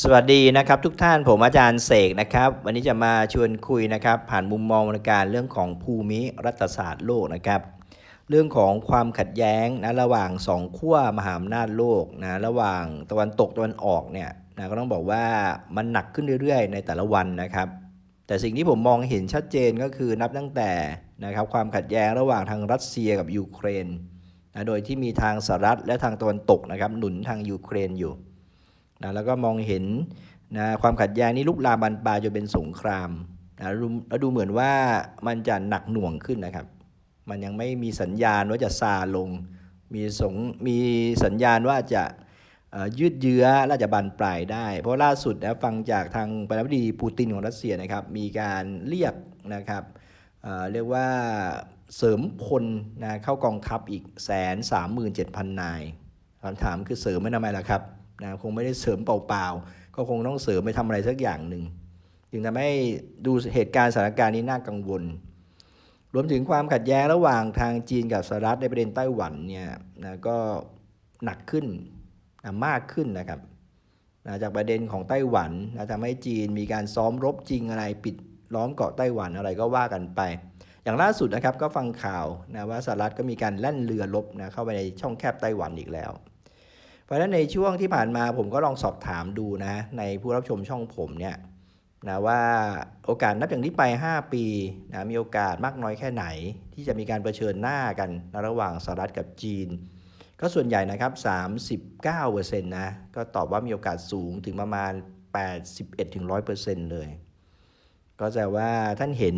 สวัสดีนะครับทุกท่านผมอาจารย์เสกนะครับ วันนี้จะมาชวนคุยนะครับ ผ่านมุมมองในการเรื่องของภูมิรัฐศาสตร์โลกนะครับ เรื่องของความขัดแย้งนะระหว่างสองขั้วมหาอำนาจโลกนะระหว่างตะวันตกตะวันออกเนี่ยนะก็ต้องบอกว่ามันหนักขึ้นเรื่อยๆ ในแต่ละวันนะครับ แต่สิ่งที่ผมมองเห็นชัดเจนก็คือนับตั้งแต่นะครับความขัดแย้งระหว่างทางรัสเซียกับยูเครนนะโดยที่มีทางสหรัฐและทางตะวันตกนะครับหนุนทางยูเครนอยู่ นะแล้วก็มองเห็นนะความขัดแย้งนี้ลุกลามบานปลายจนเป็นสงครามนะแล้วดูเหมือนว่ามันจะหนักหน่วงขึ้นนะครับ มันยังไม่มีสัญญาณว่าจะซาลง มีสงมีสัญญาณว่าจะยืดเยื้อและจะบานปลายได้ เพราะล่าสุดนะฟังจากทางประธานาธิบดีปูตินของรัสเซียนะครับมีการเรียกนะครับเเรียกว่าเสริมพลนะเข้ากองทัพอีกแสนสามหมื่นเจ็ดพันนายคำถามคือเสริมไม่ทำไมล่ะครับ นะคงไม่ได้เสริมเปล่าๆ ก็คงต้องเสริมไปทำอะไรสักอย่างหนึ่งจึงทำให้ดูเหตุการณ์สถานการณ์นี้น่ากังวล รวมถึงความขัดแย้งระหว่างทางจีนกับสหรัฐในประเด็นไต้หวันเนี่ยนะก็หนักขึ้นนะมากขึ้นนะครับนะจากประเด็นของไต้หวันนะทำให้จีนมีการซ้อมรบจริงอะไรปิดล้อมเกาะไต้หวันอะไรก็ว่ากันไป อย่างล่าสุดนะครับก็ฟังข่าวนะว่าสหรัฐก็มีการแล่นเรือรบนะเข้าไปในช่องแคบไต้หวันอีกแล้ว เพราะฉะนั้นในช่วงที่ผ่านมาผมก็ลองสอบถามดูนะ ในผู้รับชมช่องผมเนี่ยนะว่าโอกาสนับจากนี้ไป 5 ปีนะมีโอกาสมากน้อยแค่ไหน ที่จะมีการเผชิญหน้ากันนะระหว่างสหรัฐกับจีน ก็ส่วนใหญ่นะครับ 39%นะก็ตอบว่ามีโอกาสสูงถึงประมาณ 81-100%เลย ก็แสดงว่าท่านเห็น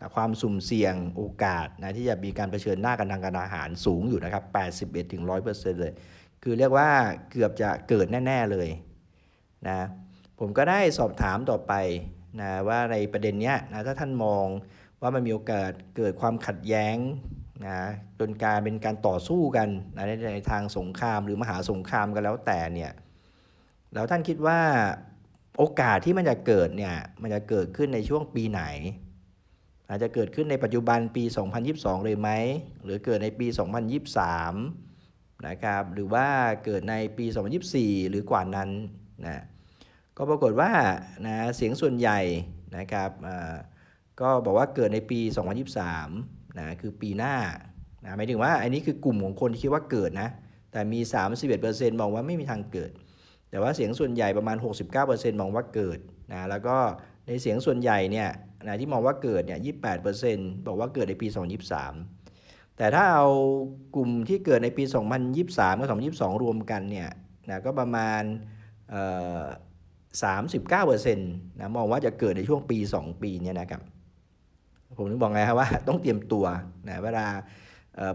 นะความสุ่มเสี่ยงโอกาสนะที่จะมีการเผชิญหน้ากันทางการอาหารสูงอยู่นะครับ 81-100%เลย คือเรียกว่าเกือบจะเกิดแน่ ๆเลยนะผมก็ได้สอบถามต่อไปนะว่าในประเด็นเนี้ยนะถ้าท่านมองว่ามันมีโอกาสเกิดความขัดแย้งนะจนการเป็นการต่อสู้กันนะในในทางสงครามหรือมหาสงครามก็แล้วแต่เนี่ยแล้วท่านคิดว่าโอกาสที่มันจะเกิดเนี่ยมันจะเกิดขึ้นในช่วงปีไหน อาจจะเกิดขึ้นในปัจจุบันปี 2022 เลยไหมหรือเกิดในปี 2023 นะครับหรือว่าเกิดในปี 2024 หรือกว่านั้นนะก็ปรากฏว่านะเสียงส่วนใหญ่นะครับก็บอกว่าเกิดในปี 2023นะคือปีหน้านะหมายถึงว่าอันนี้คือกลุ่มของคนที่คิดว่าเกิดนะแต่มี 31%มองว่าไม่มีทางเกิด แต่ว่าเสียงส่วนใหญ่ประมาณ 69%มองว่าเกิดนะแล้วก็ในเสียงส่วนใหญ่เนี่ยนะที่มองว่าเกิดเนี่ย 28%บอกว่าเกิดในปี 2023 แต่ถ้าเอากลุ่มที่เกิดในปี 2023 กับ 2022 รวมกันเนี่ยนะก็ประมาณเอ่อ39%นะมองว่าจะเกิดในช่วงปี 2 ปีเนี่ยนะครับ ผมถึงบอกไงครับว่าต้องเตรียมตัวนะเวลา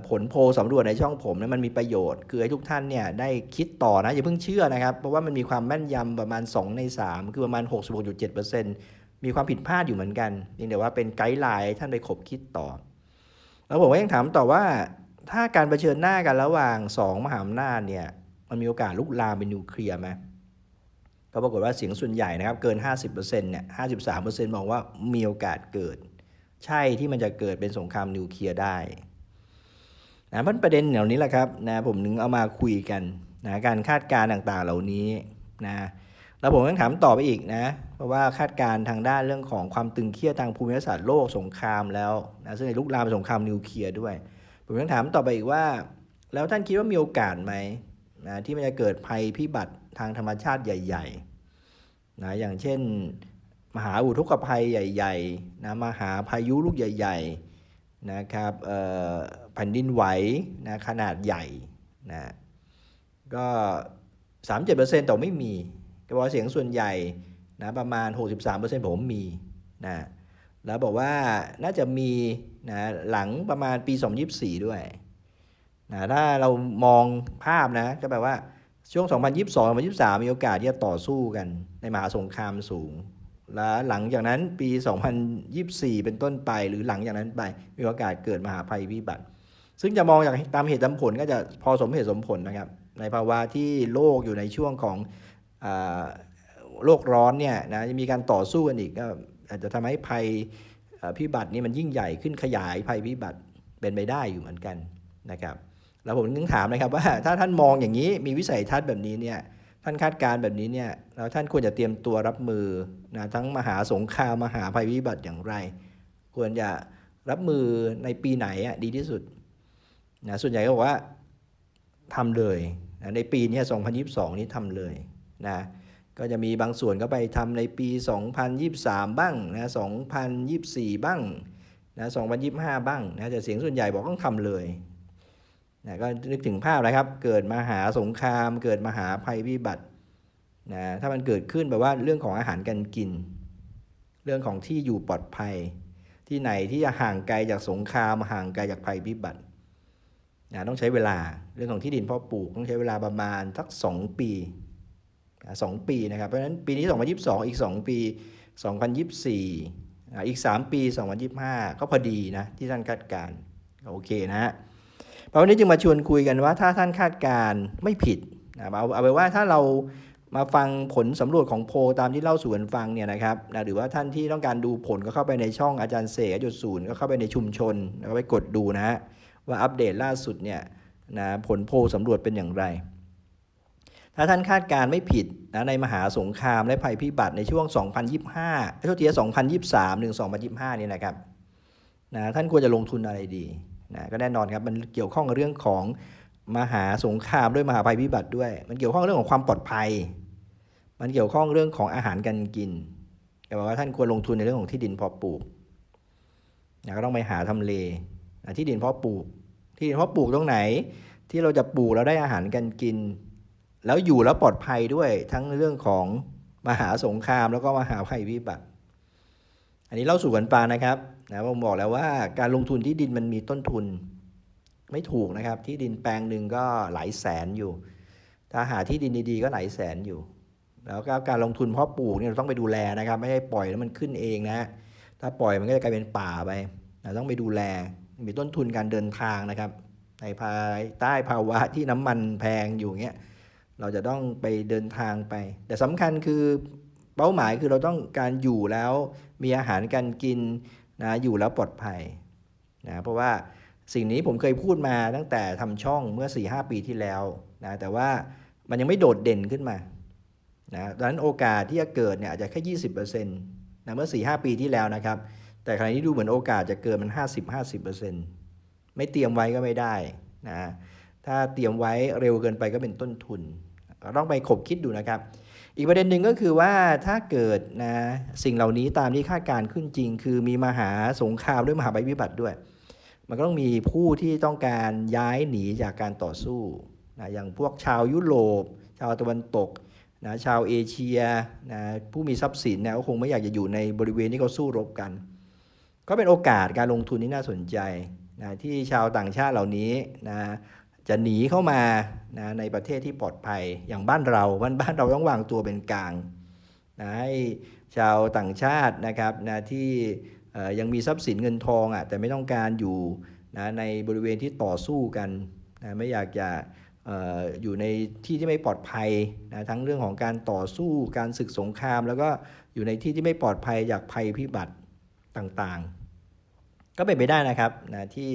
ผลโพลสำรวจในช่องผมเนะมันมีประโยชน์ คือให้ทุกท่านเนี่ยได้คิดต่อนะ อย่าเพิ่งเชื่อนะครับ เพราะว่ามันมีความแม่นยำประมาณ 2 ใน 3 คือประมาณ 66.7%มีความผิดพลาดอยู่เหมือนกันเพียงแต่ว่าเป็นไกด์ไลน์ท่านไปขบคิดต่อ แล้วผมก็ยังถามต่อว่าถ้าการเผชิญหน้ากันระหว่าง 2 มหาอำนาจเนี่ยมันมีโอกาสลุกลามเป็นนิวเคลียร์ไหมก็ปรากฏว่าเสียงส่วนใหญ่นะครับเกิน 50%เนี่ย53%มองว่ามีโอกาสเกิด ใช่ที่มันจะเกิดเป็นสงครามนิวเคลียร์ได้นะเพราะประเด็นเหล่านี้แหละครับนะผมนึงเอามาคุยกันนะการคาดการณ์ต่างๆเหล่านี้นะ แล้วผมยังถามต่อไปอีกนะ เพราะว่าคาดการณ์ทางด้านเรื่องของความตึงเครียดทางภูมิศาสตร์โลกสงครามแล้วนะซึ่งในลุกลามเป็นสงครามนิวเคลียร์ด้วย ผมยังถามต่อไปอีกว่า แล้วท่านคิดว่ามีโอกาสไหมนะที่มันจะเกิดภัยพิบัติทางธรรมชาติใหญ่ ๆ นะอย่างเช่น มหาอุทกภัยใหญ่ ๆ นะมหาพายุลูกใหญ่ ๆ นะครับแผ่นดินไหวนะขนาดใหญ่นะก็ 37%แต่ไม่มี ว่าเสียงส่วนใหญ่นะประมาณ 63%ผมมีนะแล้วบอกว่าน่าจะมีนะหลังประมาณปี 2024 ด้วยนะถ้าเรามองภาพนะก็แปลว่าช่วง 2022 2023 มีโอกาสที่จะต่อสู้กันในมหาสงครามสูง แล้วหลังจากนั้นปี 2024 เป็นต้นไปหรือหลังจากนั้นไปมีโอกาสเกิดมหาภัยพิบัติ ซึ่งจะมองจากตามเหตุตามผลก็จะพอสมเหตุสมผลนะครับ ในภาวะที่โลกอยู่ในช่วงของ โลกร้อนเนี่ยนะจะมีการต่อสู้กันอีกก็อาจจะทำให้ภัยพิบัตินี่มันยิ่งใหญ่ขึ้นขยายภัยพิบัติเป็นไปได้อยู่เหมือนกันนะครับแล้วผมนึกถามนะครับว่าถ้าท่านมองอย่างนี้มีวิสัยทัศน์แบบนี้เนี่ยท่านคาดการณ์แบบนี้เนี่ยแล้วท่านควรจะเตรียมตัวรับมือนะทั้งมหาสงครามมหาภัยพิบัติอย่างไร ควรจะรับมือในปีไหนอะดีที่สุดนะส่วนใหญ่ก็บอกว่าทำเลยนะในปีนี้ย2022 นี้ทำเลย นะก็จะมีบางส่วนก็ไปทำในปี 2023 บ้างนะ2024 บ้างนะ2025 บ้างนะแต่เสียงส่วนใหญ่บอกต้องทำเลยนะก็นึกถึงภาพนะครับ เกิดมหาสงคราม เกิดมหาภัยพิบัตินะถ้ามันเกิดขึ้นแบบว่าเรื่องของอาหารการกิน เรื่องของที่อยู่ปลอดภัย ที่ไหนที่จะห่างไกลจากสงครามห่างไกลจากภัยพิบัตินะต้องใช้เวลาเรื่องของที่ดินพาะปลูกต้องใช้เวลาประมาณสักสองปี นะสองปีนะครับ เพราะฉะนั้นปีนี้ 2022 อีก 2 ปี 2024อะอีก 3 ปี 2025 ก็พอดีนะที่ท่านคาดการโอเคนะฮะเพราะวันนี้จึงมาชวนคุยกันว่าถ้าท่านคาดการไม่ผิดนะเอาเอาไปว่าถ้าเรามาฟังผลสำรวจของโพลตามที่เล่าสู่กันฟังเนี่ยนะครับนะหรือว่าท่านที่ต้องการดูผลก็เข้าไปในช่องอาจารย์เสกจุดศูนย์ก็เข้าไปในชุมชนแล้วก็ไปกดดูนะฮะว่าอัปเดตล่าสุดเนี่ยนะผลโพลสำรวจเป็นอย่างไร ถ้าท่านคาดการณ์ไม่ผิดนะในมหาสงครามและภัยพิบัติในช่วง 2025เท่าที่2023 ถึง 2025 นี่นะครับนะท่านควรจะลงทุนอะไรดีนะก็แน่นอนครับมันเกี่ยวข้องกับเรื่องของมหาสงครามด้วยมหาภัยพิบัติด้วย มันเกี่ยวข้องเรื่องของความปลอดภัย มันเกี่ยวข้องเรื่องของอาหารการกินก็บอกว่าท่านควรลงทุนในเรื่องของที่ดินเพาะปลูกนะก็ต้องไปหาทำเลนะที่ดินเพาะปลูก ที่ดินเพาะปลูกตรงไหน ที่เราจะปลูกแล้วได้อาหารการกิน แล้วอยู่แล้วปลอดภัยด้วยทั้งเรื่องของมหาสงครามแล้วก็มหาภัยพิบัติ อันนี้เล่าสู่กันฟังนะครับนะผมบอกแล้วว่าการลงทุนที่ดินมันมีต้นทุน ไม่ถูกนะครับ ที่ดินแปลงหนึ่งก็หลายแสนอยู่ ถ้าหาที่ดินดีๆก็หลายแสนอยู่ แล้วก็การลงทุนเพาะปลูกเนี่ยเราต้องไปดูแลนะครับ ไม่ใช่ปล่อยแล้วมันขึ้นเองนะ ถ้าปล่อยมันก็จะกลายเป็นป่าไปเราต้องไปดูแล มีต้นทุนการเดินทางนะครับ ในภายใต้ภาวะที่น้ำมันแพงอยู่เงี้ย เราจะต้องไปเดินทางไป แต่สำคัญคือเป้าหมายคือเราต้องการอยู่แล้วมีอาหารการกินนะอยู่แล้วปลอดภัยนะเพราะว่าสิ่งนี้ผมเคยพูดมาตั้งแต่ทำช่องเมื่อ 4-5 ปีที่แล้วนะแต่ว่ามันยังไม่โดดเด่นขึ้นมานะดังนั้นโอกาสที่จะเกิดเนี่ยอาจจะแค่ 20%นะเมื่อ 4-5 ปีที่แล้วนะครับ แต่คราวนี้ดูเหมือนโอกาสจะเกิดมัน 50-50%ไม่เตรียมไว้ก็ไม่ได้นะ ถ้าเตรียมไว้เร็วเกินไปก็เป็นต้นทุนต้องไปขบคิดดูนะครับ อีกประเด็นหนึ่งก็คือว่าถ้าเกิดนะสิ่งเหล่านี้ตามที่คาดการขึ้นจริง คือมีมหาสงครามด้วยมหาภัยพิบัติด้วย มันก็ต้องมีผู้ที่ต้องการย้ายหนีจากการต่อสู้นะอย่างพวกชาวยุโรป ชาวตะวันตกนะชาวเอเชียนะผู้มีทรัพย์สินเนี่ยก็คงไม่อยากจะอยู่ในบริเวณที่เขาสู้รบกัน ก็เป็นโอกาสการลงทุนที่น่าสนใจนะที่ชาวต่างชาติเหล่านี้นะ จะหนีเข้ามานะในประเทศที่ปลอดภัยอย่างบ้านเราบ้านบ้านเราต้องวางตัวเป็นกลางนะให้ชาวต่างชาตินะครับนะที่ยังมีทรัพย์สินเงินทองอะแต่ไม่ต้องการอยู่นะในบริเวณที่ต่อสู้กันนะไม่อยากจะเอ่ออยู่ในที่ที่ไม่ปลอดภัยนะทั้งเรื่องของการต่อสู้การศึกสงคราม แล้วก็อยู่ในที่ที่ไม่ปลอดภัยจากภัยพิบัติต่างๆ ก็เป็นไปได้นะครับนะที่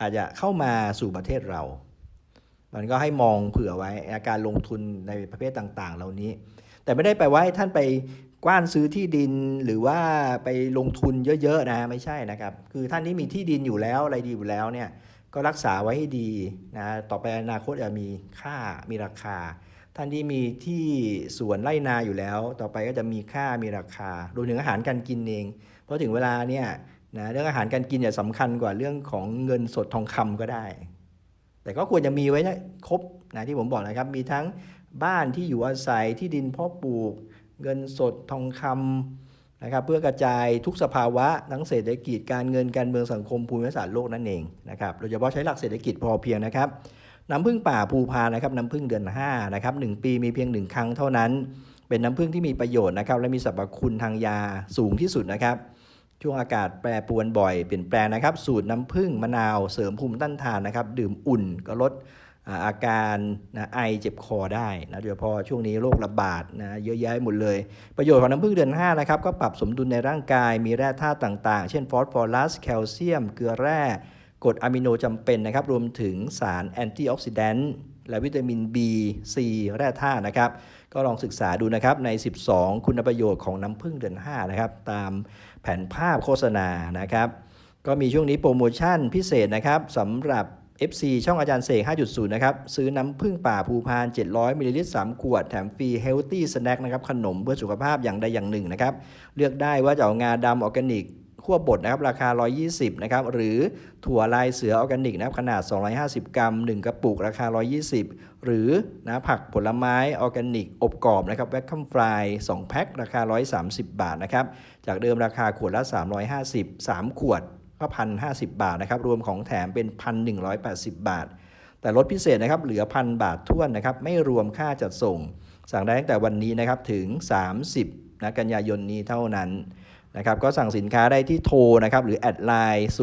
อาจจะเข้ามาสู่ประเทศเรา มันก็ให้มองเผื่อไว้อาการลงทุนในประเภทต่าง ๆ เหล่านี้ แต่ไม่ได้แปลว่าให้ท่านไปกว้านซื้อที่ดินหรือว่าไปลงทุนเยอะๆนะไม่ใช่นะครับ คือท่านที่มีที่ดินอยู่แล้วอะไรดีอยู่แล้วเนี่ยก็รักษาไว้ให้ดีนะต่อไปอนาคตจะมีค่ามีราคา ท่านที่มีที่สวนไร่นาอยู่แล้ว ต่อไปก็จะมีค่ามีราคารวมถึงอาหารการกินเอง เพราะถึงเวลาเนี่ยนะเรื่องอาหารการกินอย่าสำคัญกว่าเรื่องของเงินสดทองคำก็ได้ แต่ก็ควรจะมีไว้นะครบนะที่ผมบอกนะครับ มีทั้งบ้านที่อยู่อาศัยที่ดินเพาะปลูก เงินสดทองคำนะครับเพื่อกระจายทุกสภาวะทั้งเศรษฐกิจการเงินการเมืองสังคมภูมิศาสตร์โลกนั่นเองนะครับโดยเฉพาะใช้หลักเศรษฐกิจพอเพียงนะครับน้ำผึ้งป่าภูพานนะครับน้ำผึ้งเดือน5นะครับหนึ่งปีมีเพียงหนึ่งครั้งเท่านั้น เป็นน้ำผึ้งที่มีประโยชน์นะครับและมีสรรพคุณทางยาสูงที่สุดนะครับ ช่วงอากาศแปรปรวนบ่อยเปลี่ยนแปลงนะครับ สูตรน้ำผึ้งมะนาวเสริมภูมิต้านทานนะครับ ดื่มอุ่นก็ลดอาอาการนะไอเจ็บคอได้นะโดยเฉพาะช่วงนี้โรคระบาดนะเยอะแยะหมดเลย ประโยชน์ของน้ำผึ้งเดือน5นะครับก็ปรับสมดุลในร่างกายมีแร่ธาตุต่างๆ เช่นฟอสฟอรัสแคลเซียม เกลือแร่กรดอะมิโนจำเป็นนะครับ รวมถึงสารแอนตี้ออกซิแดนต์ และวิตามิน B C แร่ธาตุนะครับ ก็ลองศึกษาดูนะครับใน 12 คุณประโยชน์ของน้ำผึ้งเดือน5นะครับ ตามแผนภาพโฆษณานะครับ ก็มีช่วงนี้โปรโมชั่นพิเศษนะครับสำหรับ FC ช่องอาจารย์เสก 5.0 นะครับ ซื้อน้ำผึ้งป่าภูพาน 700มิลลิลิตร 3 ขวด แถมฟรี Healthy Snack นะครับ ขนมเพื่อสุขภาพอย่างใดอย่างหนึ่งนะครับ เลือกได้ว่าจะเอางาดำออร์แกนิก ขั้วบดนะครับราคา 120นะครับหรือถั่วลายเสือออร์แกนิกนะครับขนาด 250 กรัม 1 กระปุกราคา 120 หรือนะผักผลไม้ออร์แกนิก อบกรอบนะครับแวคคัมฟราย2แพ็คราคา 130 บาทนะครับจากเดิมราคาขวดละ 350 3 ขวดก็พันห้าสิบบาทนะครับรวมของแถมเป็นพันหนึ่งร้อยแปดสิบบาท แต่ลดพิเศษนะครับเหลือพันบาทท้วนนะครับไม่รวมค่าจัดส่ง สั่งได้ตั้งแต่วันนี้นะครับถึง 30นะกันยายนนี้เท่านั้น นะครับก็สั่งสินค้าได้ที่โทรนะครับหรือแอดไลน์081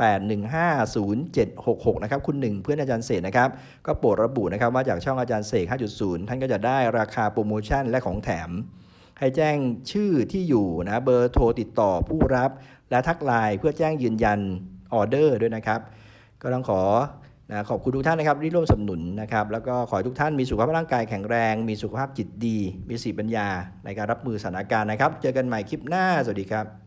8150766 นะครับ คุณหนึ่งเพื่อนอาจารย์เสกนะครับ ก็โปรดระบุนะครับว่าจากช่องอาจารย์เสก5.0 ท่านก็จะได้ราคาโปรโมชั่นและของแถม ให้แจ้งชื่อที่อยู่นะเบอร์โทรติดต่อผู้รับ และทักไลน์เพื่อแจ้งยืนยันออเดอร์ด้วยนะครับ ก็ต้องขอ นะขอบคุณทุกท่านนะครับที่ร่วมสนับสนุนนะครับแล้วก็ขอให้ทุกท่านมีสุขภาพร่างกายแข็งแรง มีสุขภาพจิตดี มีสติปัญญาในการรับมือสถานการณ์นะครับ เจอกันใหม่คลิปหน้า สวัสดีครับ